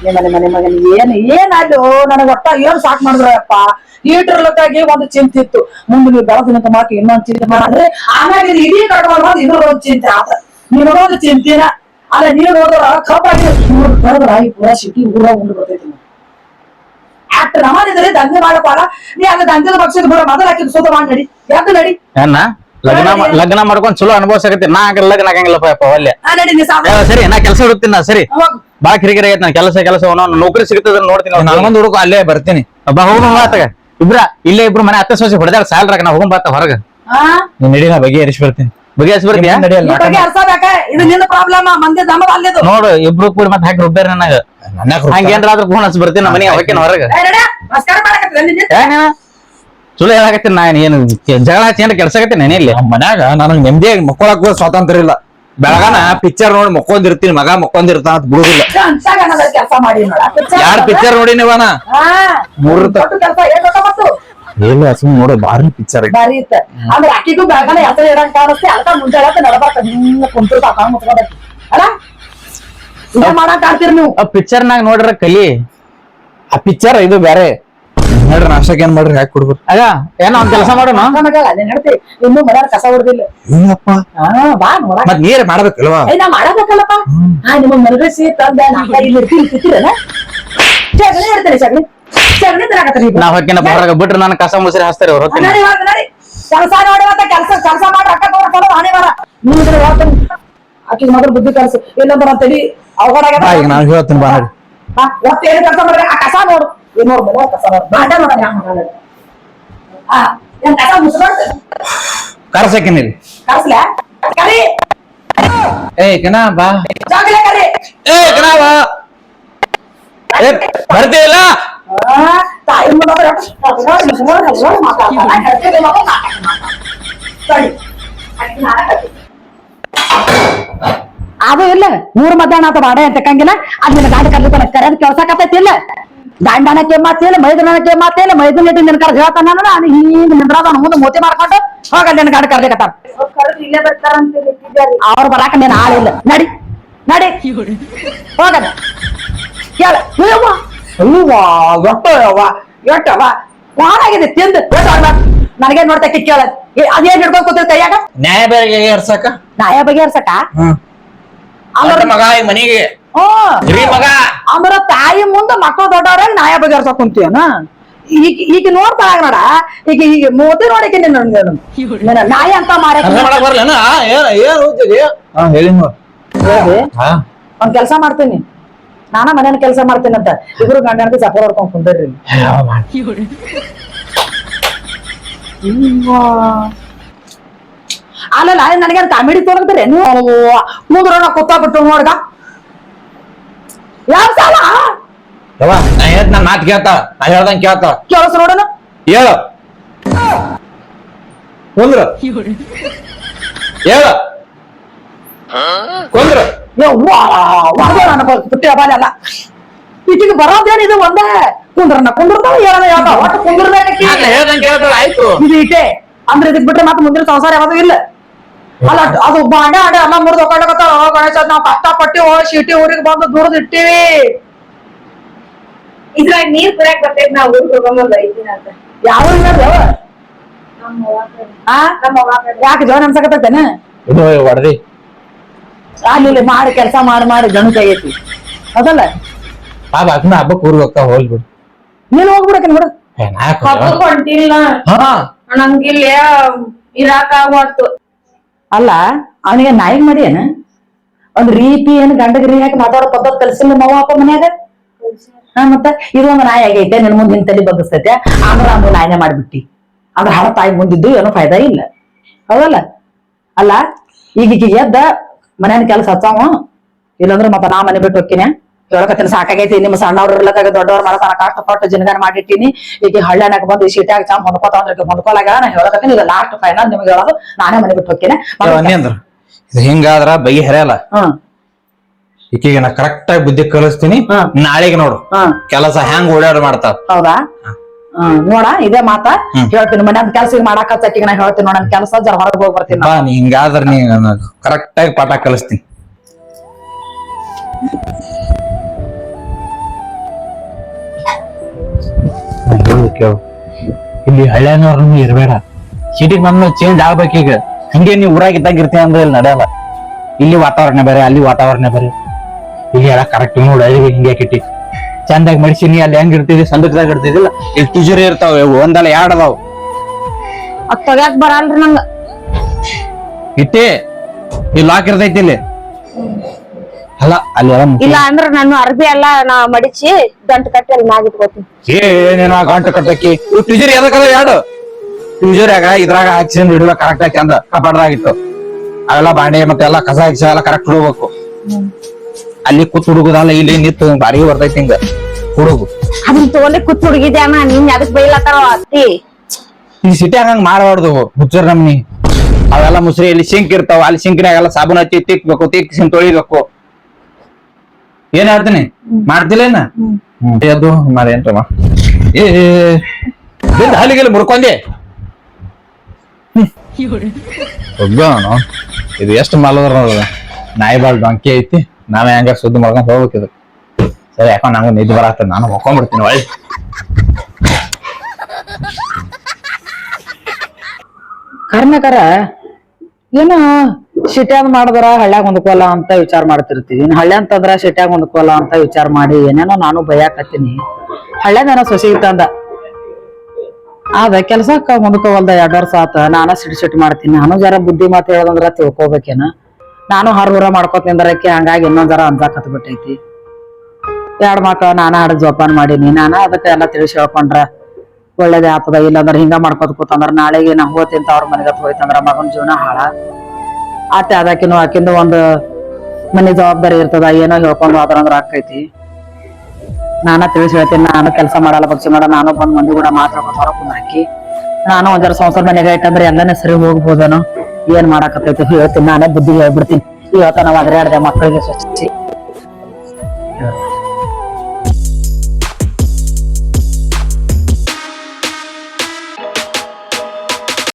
Speaker 1: ನಿಮ್ಮ ಮನೆ ಮಗನ ಏನ್ ಏನಾದ್ರು ನನಗೆ ಒಟ್ಟ ಏನ್ ಸಾಕ್ ಮಾಡಿದ್ರಪ್ಪ? ಈಟ್ರಲಕ್ಕಾಗಿ ಒಂದು ಚಿಂತೆ ಇತ್ತು. ಮುಂದೆ ನೀವು ಬೆಳದಿನ ಮಾತು ಇನ್ನೊಂದ್ ಚಿಂತೆ ಮಾಡಿದ್ರೆ ಆಮೇಲೆ ಇದು ಇಡೀ ಕಟ್ಕೊಂಡು ಬಂದು ಇನ್ನೊಂದು ಚಿಂತೆ ಆತ ನಿಮಗೊಂದು ಚಿಂತೆನ? ಅಲ್ಲ ನೀವ್ ನೋಡಿದ್ರ ಕಬ್ಬಾಗಿ ಕರೆದ್ರ ಈ ಪೂರ ಸಿಟಿ ಊರ ಉಂಡು ಬರ್ತೈತಿ ಅಷ್ಟ್ ನಮ್ಮನಿದ್ರೆ ದಂಧೆ ಮಾಡಪ್ಪಾಳ ನೀ ಅಲ್ಲ ದಂಧೆದ ಪಕ್ಷದ ಬರೋ ಮೊದಲ ಹಾಕಿದ್ ಸುತ ಮಾಡಿ ನಡಿ. ಯಾಕೆ ನಡಿ?
Speaker 3: ಅಣ್ಣ ಲಗ್ನ ಲಗ್ನ ಮಾಡ್ಕೊಂಡ್ ಚಲೋ ಅನುಭವಿಸಕತ್ತಿ. ನಾ ಲಗ್ನ ಆಗಂಗಿಲ್ಲಪ್ಪ ಅಲ್ಲೇ ಸರಿ ನಾ ಕೆಲಸ ಹುಡುಕ್ತೀನಿ ಸರಿ. ಬಾ ಕಿರಿಕಿರಿ ಆಗೈತೆ ನಾ ಕೆಲಸ ಕೆಲಸ ನೌಕರಿ ಸಿಗ್ತದ ನೋಡ್ತೀನಿ
Speaker 4: ನಾನೊಂದು ಹುಡುಗ ಅಲ್ಲೇ ಬರ್ತೀನಿ.
Speaker 3: ಒಬ್ಬ ಹೋಗೋಣ ಮಾತಾಗ ಇಬ್ರ ಇಲ್ಲೇ ಇಬ್ರು ಮನೆ ಹತ್ತ ಸೋಸಿ ಹೊಡೆದಾಳ ಸಾಲ ನಾ ಹೋಗೋಣ ಬಾತ ಹೊರಗ.
Speaker 4: ನೀನ್ ನಡಿ ನಾ ಬರ್ತೀನಿ.
Speaker 3: ಬರ್ತೀಯ?
Speaker 4: ನೀನ್ ನಡಿ ಅಲ್ಲಿ
Speaker 1: ಈ ಬಗ್ಗೆ ಅರ್ಸಬೇಕ ಇದು ನಿನ್ನ ಪ್ರಾಬ್ಲಮ್ ಮಂದಿ ನಮ್ಮದು ಅಲ್ಲಿದು
Speaker 3: ನೋಡು ಇಬ್ರು ಕೂಡಿ ಮತ್ತೆ ಹಾಕಿ ರುಬ್ಬೇರ ನನಗ.
Speaker 4: ಹಂಗೇನಾದ್ರೂ
Speaker 3: ಹಂಗೇನ್ರ ಆದ್ರೂ ಫೋನ್ ಹಚ್ಚಿ ಬರ್ತೀನಿ ನಮ್ಮ ಮನೆಗೆ ಹೊಕ್ಕಿನ ಹೊರಗ. ಚಲೋ ಹೇಳಕತ್ತೀನಿ ನಾ ಏನು ಜಗಳ ಹಚ್ಚಿ ಏನ್ರ ಕೆಲಸ ಆಗತ್ತೆ ಇಲ್ಲಿ?
Speaker 4: ನಮ್ಮ ಮನ್ಯಾಗ ನನಗ್ ನೆಮ್ಮದಿಯಾಗಿ ಮಕ್ಕಳಾಗ ಸ್ವಾತಂತ್ರ್ಯ ಇಲ್ಲ. ಬೆಳಗಾನ ಪಿಕ್ಚರ್ ನೋಡಿ ಮಕ್ಕೊಂದಿರ್ತೀನಿ ಮಗ ಮಕ್ಕೊಂದಿರ್ತಾನ ಅಂತ ಬಿಡುದಿಲ್ಲ.
Speaker 1: ಕೆಲ್ಸ ಮಾಡಿ
Speaker 4: ಯಾರ್ ಪಿಕ್ಚರ್ ನೋಡಿ ನೀವನ. ಮೂರ್? ಇಲ್ಲ ಸುಮ್ ನೋಡು ಬಾರಿ ಪಿಕ್ಚರ್
Speaker 1: ಬಾರಿ ಇತ್ತ ಅಂದ್ರೆ ಅಕ್ಕಿಗೂ ಬೆಳಗಾನ ಹೆಸರು ಇರಂಗ್ ಕಾಣಿಸ್ತೆ ಅದಕ್ಕ ಮುಂಜಾನೆ ನಡಬಾರ್ಕ ಹಿಂಗ ಕುಂತಿರ್ತಾವ ಕಾಣ್ ಮುಚ್ಕೋಬೇಕು. ಅಲ್ಲ ಇದೇ ಮಾಡಕ್ ಆಡ್ತೀರಿ ನೀವು?
Speaker 3: ಆ ಪಿಕ್ಚರ್ ನಾಗ ನೋಡ್ರ ಕಲಿ.
Speaker 4: ಆ ಪಿಕ್ಚರ್ ಇದು ಬೇರೆ ಹೇಳ್ರಿ ನಾಷ್ಟಕ್ಕೆ ಏನ್ ಮಾಡ್ರಿ? ಹಾಕಿ ಕೊಡ್ಬೇಕು
Speaker 3: ಅದ ಏನೋ ಒಂದ್ ಕೆಲಸ ಮಾಡೋಣ?
Speaker 1: ಇನ್ನು ಮನ್ಯಾಗ ಕಸ ಹೊಡ್ದಿಲ್ಲ.
Speaker 4: ಏನಪ್ಪ
Speaker 1: ಹಾ ಬಾ ನೋಡ
Speaker 4: ಮತ್ ನೀರ್ ಮಾಡ್ಬೇಕಲ್ವಾ?
Speaker 1: ಏ ನಾ ಮಾಡಬೇಕಲ್ಲಪ್ಪ. ಹಾ ನಿಮಗ್ ಮಲಗಿಸಿ ತಂದ ನಾಷ್ಟ ಇಲ್ಲಿ ಇರ್ತೀನಿ ಸಗಣಿ ಇರ್ತೀನಿ ಸಗಣಿ ಸಗಣಿ ತರಾಕತ್ತೀನಿ
Speaker 3: ನಾ ಹೊಕ್ಕಿನಪ್ಪ ಹೊರಗ ಬಿಟ್ರೆ ನಾನು ಕಸ ಮುಸ್ರಿ ಹಾಸ್ತಾರೆ ಅವ್ರು ಹೊತ್ತಿನ
Speaker 1: ನಡಿ ಹೋಗ್ ನಡಿ. ಕೆಲಸ ನೋಡಿ ಮತ್ತೆ ಕೆಲಸ ಕೆಲಸ ಮಾಡಿ ರೊಕ್ಕ ಹಣೆ ಬರ ಹೇಳ್ತೀನಿ. ಆಕಿಗೆ ಮೊದಲು ಬುದ್ಧಿ ಕಲಿಸು. ಇಲ್ಲಂದ್ರೆ ನಾನು ತಡಿ. ಅವಘಡ ಆಗ್ಯದ.
Speaker 4: ಬಾ ಈಗ ನಾನು ಹೇಳ್ತೀನಿ ಬಾ ನಡಿ.
Speaker 1: ಹಾ, ಒಟ್ಟು ಏನು ಕೆಲಸ ಮಾಡ್ರಿ ಆ ಕಸ ನೋಡು. ಏನ್ ನೋಡು ಮನೆ ಕಸ ಬಾಟ ಬಾಂಡ ನೋಡ ಯಾವ ಮಗ ಹಾ ಏನ್ ಕಸ
Speaker 4: ಇಲ್ಲಿ
Speaker 1: ಕರ್ಸ್ಲ ಕರಿ
Speaker 4: ಏ ಕನಾ ಬಾ
Speaker 1: ಜಾಗಲೇ ಕರಿ
Speaker 4: ಏ ಕನಾ ಬಾ ಏ ಬರ್ತೀಯಲ್ಲ
Speaker 1: ಆ, ತಾಯಿ ಮುಂದೆ ಹೋದ್ರೆ ಮುಸ್ಕೊಂಡು ಮುಸ್ಕೊಂಡು ಮುಸ್ಕೊಂಡು ಮಾತಾಡ್ತಾನೆ. ಹೇಳ್ತೀನಿ ಮಗ ಮಾತಾಡ್ತಾನೆ. ಸರಿ ಆಕಿನ ಹಾಕತ್ತಿ. ಅದು ಇಲ್ಲ ಮೂರ್ ಮಧ್ಯಾಹ್ನ ಆತ ಬಾಡೆ ಅಂತ ತೆಕ್ಕಂಗಿಲ್ಲ ಅದ್ ನಿನ್ನ ಗಾಡಿ ಕರ್ಲಿಕ್ಕೆ ಕರೆದ್ ಇಲ್ಲ ದಾಂಡನಕ್ಕೆ ಮಾತಿಲ್ಲ ಮೈದನಕ್ಕೆ ಮಾತಿಲ್ಲ ಮೈದನ ಇಟ್ಟು ನಿನ್ ಕರ್ದು ಹೇಳ್ತಾನ ನಾನು ನಾನು ಹಿಂಗ್ ನಿಂದ್ರದ ಮುಂದೆ ಮೋತಿ ಮಾಡ್ಕೊಂಡು ಹೋಗ ನಿನ್ನ ಗಾಡಿ
Speaker 2: ಇಲ್ಲೇ ಗೊತ್ತಿದ್ದಾರೆ
Speaker 1: ಅವ್ರು ಬರಾಕ ನೀನ್ ಆಳಿಲ್ಲ ನಡಿ ನಡಿ. ಹೋಗದ ಕೇಳ. ಎಟ್ಟವ ಎಟ್ಟವ ವಾರಾಗಿದೆ ತಿಂದು. ನನಗೆ ನೋಡ್ತಾ ಕೇಳ. ಅದೇನ್ ಹಿಡ್ಕೊಂಡ್ ಕೂತಿರ್ತ ಯಾಕ
Speaker 4: ನ್ಯಾಯ ಬಗೆ ಹರ್ಸಕ
Speaker 1: ನಾಯ ಬಗೆಹರ್ಸಕ
Speaker 4: ಹ್ಮ್.
Speaker 1: ಅವ್ರ
Speaker 4: ಮಗ ಮನೆಗೆ
Speaker 1: ಅಂದ್ರ ತಾಯಿ ಮುಂದ ಮಕ್ಕಳು ದೊಡ್ಡವ್ರ ನಾಯ ಬಗೆಹರ್ಸಕ್ ಕುಂತೀಯನ? ಈಗ ಈಗ ನೋಡ್ತಾ ನೋಡ ಈಗ ಈಗ ಮೋದಿ ನೋಡಕ್ಕೆ ನಾಯಿ ಅಂತ ಒಂದ್ ಕೆಲಸ ಮಾಡ್ತೀನಿ. ನಾನ ಮನೇನ ಕೆಲಸ ಮಾಡ್ತೀನಿ ಅಂತ ಇಬ್ರು ಗಂಡನ ಚಪ್ಪಲ್ ಹೊಡ್ಕೊಂಡ್ ಕುಂದ್ರಿ. ಅಲ್ಲಲ್ಲ ನನಗೆ ಕಾಮಿಡಿ ತೋರಿಸ್ತಾರೆ ನೀವು ಮುದ್ರನ ಕೂತಾ ಬಿಟ್ಟು ನೋಡ್ಗ. ಯಾವ ಸಾಲ?
Speaker 4: ಯವ್ವ ನಾ ಹೇಳ್ತ ನನ್ ಮಾತ್ ಕೇಳ್ತಾಳ ನಾ ಹೇಳ್ದಂಗ್ ಕೇಳ್ತಾಳ
Speaker 1: ಕೆಲಸ ನೋಡೋಣ.
Speaker 4: ಹೇಳು. ಕುಂದ್ರ. ಹೇಳು. ಕುಂದ್ರ.
Speaker 1: ವಾ ನನ್ನ ಪುಟ್ಟಿ ಅಲ್ಲ. ಈಟಿಗೆ ಬರೋದೇನ್ ಇದು ಒಂದೇ? ಕುಂದ್ರನ ಕುಂದ್ರತಾವ ಹೇಳದ ಯಾವ ಒಟ್ಟು ಕುಂದ್ರದಾಕಿ
Speaker 4: ನಾನು ಹೇಳ್ದಂಗೆ ಕೇಳ್ತಾಳ ಆಯ್ತು.
Speaker 1: ಇದು ಇಟ್ಟೆ ಅಂದ್ರೆ ಇದಕ್ ಬಿಟ್ರೆ ಮತ್ತೆ ಮುಂದಿನ ಸಂಸಾರ ಯಾವ್ದು ಇಲ್ಲ. ಅಲ್ಲ ಅದು ಬಾಂಡೆ ಆಡೆ ಎಲ್ಲ ಮುರಿದು ಒಕ್ಕಾಡಕತ್ತಾರ ಗಣೇಶ ನಾವ್ ಕಷ್ಟಪಟ್ಟಿ ಹೋಗಿ ಶೀಟಿ ಊರಿಗೆ ಬಂದು ದುಡ್ದು ಇಟ್ಟಿವಿ.
Speaker 2: ಇದ್ರಾಗ ನೀರ್ ಕುಡಿಯಾಕ ಬರ್ತೈತಿ ನಾವ್ ಊರಿಗೆ ಅಂತ
Speaker 1: ಯಾವ
Speaker 2: ಕಡೆ.
Speaker 1: ಆ. ಯಾಕೆ ಜೋನ್ ಅನ್ಸಕತ್ತೇನ
Speaker 4: ಇದು ಹೊಡೆದಿ.
Speaker 1: ಅಲ್ಲಿ ಇಲ್ಲಿ ಮಾಡಿ ಕೆಲಸ ಮಾಡಿ ಮಾಡಿ ಗಣಕ ಆಗೈತಿ ಅದಲ್ಲ?
Speaker 4: ಆ ಬಾಕ್ನ ಹಬ್ಬಕ್ಕೆ ಊರಿಗೆ ಹೋಗ್ತಾ ಹೋಗ್ಬಿಡು
Speaker 1: ನೀನ್ ಹೋಗ್ಬಿಡಕ್ಕೆ ಬಿಡು.
Speaker 4: ಏ, ನಾ ಯಾಕ್
Speaker 2: ಹಬ್ಬಕ್? ಹೊಂಟಿಲ್ಲ.
Speaker 4: ಹಾ.
Speaker 2: ನಂಗಿಲ್ಲ ಇರಾಕ
Speaker 1: ಅಲ್ಲ, ಅವನಿಗೆ ನಾಯಿಗ್ ಮಾಡಿ ಒಂದು ಒಂದ್ ರೀತಿ ಏನ್ ಗಂಡಗ ರೀ ಹಾಕಿ ಮಾತಾಡೋ ಪದ್ಧತಿ ಕಲ್ಸಿಲ್ಲ ಮವ ಅಪ್ಪ ಮನ್ಯಾಗ? ಹಾ, ಮತ್ತ ಇದು ಒಂದು ನಾಯಿ ಆಗೈತೆ, ನಿನ್ ಮುಂದೆ ನಿನ್ ತಲೆ ಬಗ್ಗಿಸ್ತೈತೆ, ಆಮೇಲೆ ಅವ್ನು ನಾಯಿನೇ ಮಾಡ್ಬಿಟ್ಟಿ. ಅಂದ್ರೆ ಹಣ ತಾಯಿ ಮುಂದಿದ್ದು ಏನೋ ಫಾಯ್ದಾ ಇಲ್ಲ. ಹೌದಲ್ಲ? ಅಲ್ಲ ಈಗ ಎದ್ದ ಮನೇನ ಕೆಲಸ ಹಚ್ಚಾವ. ಇಲ್ಲಂದ್ರೆ ಮತ್ತ ನಾ ಮನೆ ಬಿಟ್ಟು ಹೋಗ್ತೀನಿ. ಹೇಳಕತ್ತೀನಿ ಸಾಕಾಗೈತಿ ನಿಮ್ಮ ಸಣ್ಣವ್ರ ದೊಡ್ಡವರ ದೊಡ್ಡವ್ರ ಕಷ್ಟ ಕಷ್ಟಪಟ್ಟು ಜನಗಾನ ಮಾಡಿಟ್ಟಿನಿ. ಈಗ ಹಳ್ಳ್ಯಾನಾಗ ಬಂದು ಈ ಸೀಟ್ಯಾಗ ಚಾ ಹೊಂದ್ಕೋತ ಅಂದ್ರೆ ಹೊಂದ್ಕೊಲಾಗ ನಾ ಹೇಳಕತ್ತೀನಿ ಇದು ಲಾಸ್ಟ್ ಫೈನಲ್ ನಿಮ್ಗೆ ಹೇಳೋದು ನಾನೇ ಮನೆ ಬಿಟ್ಟು ಹೋಗ್ತೀನಿ.
Speaker 4: ಇದು ಹಿಂಗಾದ್ರ ಬೈ ಹರಿಯಲ್ಲ. ಈಕಿಗೆ ನಾ ಕರೆಕ್ಟ್ ಆಗಿ ಬುದ್ಧಿ ಕಲಿಸ್ತೀನಿ. ನಾಳೆಗೆ ನೋಡು. ಕೆಲಸ ಹ್ಯಾಂಗ್ ಓಡಾಡ ಮಾಡ್ತಾರ.
Speaker 1: ಹೌದಾ? ನೋಡ ಇದೇ ಮಾತ. ಹೇಳ್ತೀನಿ ಮನೆ ಕೆಲಸ ಮಾಡಾಕ ಈಗ ನಾ ಹೇಳ್ತೀನಿ ನೋಡ ನನ್ ಕೆಲಸ ಜರ ಹೊರಗೆ ಹೋಗಿ ಬರ್ತೀನಿ
Speaker 4: ಹಿಂಗಾದ್ರ ನೀ ಕರೆಕ್ಟ್ ಆಗಿ ಪಾಠ ಕಲಿಸ್ತೀನಿ. ಕೇಳು. ಇಲ್ಲಿ ಹಳ್ಳ್ಯಾನವ್ರನ್ನು ಇರಬೇಡ. ಸಿಟಿಗೆ ನಮ್ಮ ಚೇಂಜ್ ಆಗ್ಬೇಕೀಗ ಹಂಗೆ ನೀವು ಊರಾಗ ಇದ್ದಾಗ ಇರ್ತೀನಿ ಅಂದ್ರೆ ಇಲ್ಲಿ ನಡೆಯಲ್ಲ. ಇಲ್ಲಿ ವಾತಾವರಣ ಬೇರೆ ಅಲ್ಲಿ ವಾತಾವರಣ ಬೇರೆ. ಇಲ್ಲಿ ಎಲ್ಲ ಕರೆಕ್ಟ್ ನೋಡಿ ಹಿಂಗೆ ಕಿಟ್ಟಿ. ಚಂದಾಗಿ ಮಡಿಸಿನಿ ಅಲ್ಲಿ ಹೆಂಗ್ ಇರ್ತಿದ್ವಿ ಸಂದರ್ಭದಾಗ ಇರ್ತಿದಿಲ್ಲ ಇಲ್ಲಿ ತಿಜುರಿ ಇರ್ತಾವ ಒಂದಲ್ಲ ಎರಡ್ ಅದಾವ.
Speaker 2: ಅದ್ ತೊಗ್ಯಾಕ್ ಬರಲ್ರಿ ನಂಗ.
Speaker 4: ಇಟ್ಟಿ ಇಲ್ಲಿ ಲಾಕ್ ಇರ್ತೈತಿ ಇಲ್ಲಿ. ಅಲ್ಲ ಅಲ್ಲಿ ಎಲ್ಲ ಮುಚ್ಚಿ-
Speaker 2: ಇಲ್ಲ ಅಂದ್ರ ನಾನು ಅರ್ಬಿ ಎಲ್ಲ ನಾ ಮಡಿಚಿ ಗಂಟು ಕಟ್ಟಿ ಅಲ್ಲಿ ಮ್ಯಾಗ ಇಟ್ಕೋತೀನಿ.
Speaker 4: ಏನೇನ ಗಂಟು ಕಟ್ಟಕ್ಕಿ ಇವ್ ಟುಜರಿ ಎದಕ್ಕದ ಎರಡು? ಟುಜರಿಯಾಗ ಇದ್ರಾಗ ಹಾಕ್ಸಿಂದ ಇಡುವ ಕರೆಕ್ಟ್ ಆಗಿ ಅಂದ. ಕಪಾಟದಾಗಿತ್ತು ಅವೆಲ್ಲ ಬಾಂಡೆ ಮತ್ತೆ ಎಲ್ಲ ಕಸ ಗಿಸ ಎಲ್ಲ ಕರೆಕ್ಟ್ ಹುಡುಗಬೇಕು. ಅಲ್ಲಿ ಕೂತ್ ಹುಡುಗುದಲ್ಲ ಇಲ್ಲಿ ನಿಂತು ಬಾರಿ ಬರ್ತೈತಿ ಹಿಂಗ. ಹುಡುಗು.
Speaker 2: ಅದನ್ನ ತಗೊಂಡೆ ಕುತ್ ಹುಡುಗಿದ್ದೆ ಅಣ್ಣ? ನೀನ್ ಅದಕ್ ಬೈಲತ್ತಾರ ಅತ್ತಿ?
Speaker 4: ಈ ಸಿಟಿ ಹಂಗ ಮಾಡಬಾರ್ದು ಹುಚ್ಚರ್ ನಮ್ನಿ. ಅವೆಲ್ಲ ಮುಸ್ರಿ ಇಲ್ಲಿ ಸಿಂಕ್ ಇರ್ತಾವ. ಅಲ್ಲಿ ಸಿಂಕ್ನಾಗೆಲ್ಲ ಸಾಬೂನ್ ಹಚ್ಚಿ ತಿಕ್ಬೇಕು ತಿಕ್ಕಿಸಿನ್ ತೊಳಿಬೇಕು. ಏನ್ ಹೇಳ್ತೀನಿ? ಮಾಡ್ತಿಲ್ಲ ಅದು ಮಾರೇನ್ರಮ್ಮ ಏ ಬಿದ್ದು ಹಲ್ಲಿಗೆಲ್ಲ ಮುರ್ಕೊಂಡೆ. ಒಗ್ಗೋಣ ಇದು ಎಷ್ಟು ಮಾಲದ್ರ ನೋಡ್ರಿ. ನಾಯಿ ಬಾಳ್ ಡೊಂಕಿ ಐತಿ. ನಾವೇ ಹೆಂಗ ಸುದ್ದಿ ಮಾಡ್ಕೊಂಡ್ ಹೋಗ್ಬೇಕಿದು ಸರಿ ಯಾಕೋ ನಂಗೆ ನಿದ್ದೆ ಬರತ್ತ ನಾನು ಹೊಕ್ಕೊಂಡ್ಬಿಡ್ತೀನಿ ಒಳ್ಳೆ
Speaker 1: ಕರ್ಣಕರ ಏನು ಸಿಟ್ಯಾಗ ಮಾಡಿದ್ರ ಹಳ್ಳ್ಯಾಗ ಹೊಂದ್ಕೊಲ್ಲ ಅಂತ ವಿಚಾರ ಮಾಡ್ತಿರ್ತೀವಿ. ಹಳ್ಳಿ ಅಂತಂದ್ರ ಸಿಟ್ಯಾಗ ಹೊಂದ್ಕೊಲ್ಲ ಅಂತ ವಿಚಾರ ಮಾಡಿ ಏನೇನೋ ನಾನು ಬಯಾಕತ್ತೀನಿ. ಹಳ್ಳ್ಯಾಗ ಸೊಸಿ ಇತ್ತಂದ ಆದ ಕೆಲ್ಸಕ್ಕ ಹೊಂದ್ಕೋವಲ್ದ ಎರಡ್ ವರ್ಷ ಆತ. ನಾನ ಸಿಟ್ ಸಿಟ್ ಮಾಡ್ತೀನಿ. ನಾನು ಜರ ಬುದ್ಧಿ ಮಾತು ಹೇಳದಂದ್ರ ತಿಳ್ಕೊಬೇಕೇನ. ನಾನು ಹರ್ಗುರ ಮಾಡ್ಕೋತಿಂದ್ರಕ್ಕೆ ಹಂಗಾಗಿ ಇನ್ನೊಂದ್ ಜರ ಅಂಜಾಕತ್ ಬಿಟ್ಟೈತಿ. ಎರಡ್ ಮಕ್ಳ ನಾನ ಆಡ ಜೋಪಾನ ಮಾಡೀನಿ. ನಾನ ಅದಕ್ಕೆ ಎಲ್ಲ ತಿಳಿಸಿ ಹೇಳ್ಕೊಂಡ್ರ. ಒಳ್ಳೇದೇ ಆತದ. ಇಲ್ಲಾಂದ್ರ ಹಿಂಗ ಮಾಡ್ಕೋತ ಕೂತಂದ್ರ ನಾಳೆಗೆ ನಾ ಹೋತಿಂತ ಅವ್ರ ಮನೆಗೆ ಹೋಯ್ತಂದ್ರ ಮಗನ ಜೀವನ ಹಾಳ. ಆತೆ ಅದಕ್ಕಿನ್ನು ಆಕಿಂದು ಒಂದು ಮನೆ ಜವಾಬ್ದಾರಿ ಇರ್ತದ, ಏನೋ ಹೇಳ್ಕೊಂಡು ಹೋದ್ರಂದ್ರ ಆಕೈತಿ. ನಾನ ತಿಳಿಸಿ ಹೇಳ್ತೀನಿ ನಾನು ಕೆಲಸ ಮಾಡಲ್ಲ ಪಕ್ಷ ಮಾಡ ನಾನು ಬಂದ್ ಮಂದಿ ಕೂಡ ಮಾತ್ರ ಕುಂದ್ರಾಕಿ ನಾನು ಒಂದರ ಸಂಸಾರ ಮನೆಗೆ ಇಟ್ಟಂದ್ರೆ ಎಲ್ಲಾನೇ ಸರಿ ಹೋಗ್ಬೋದೇನೋ, ಏನ್ ಮಾಡಾಕತ್ತೈತಿ ಹೇಳ್ತೀನಿ, ನಾನೇ ಬುದ್ಧಿ ಹೇಳ್ಬಿಡ್ತೀನಿ ಇವತ್ತ ನಾವ್ ಅದ್ರಾಡ್ದೆ ಮಕ್ಕಳಿಗೆ ಸ್ವಚ್ಛ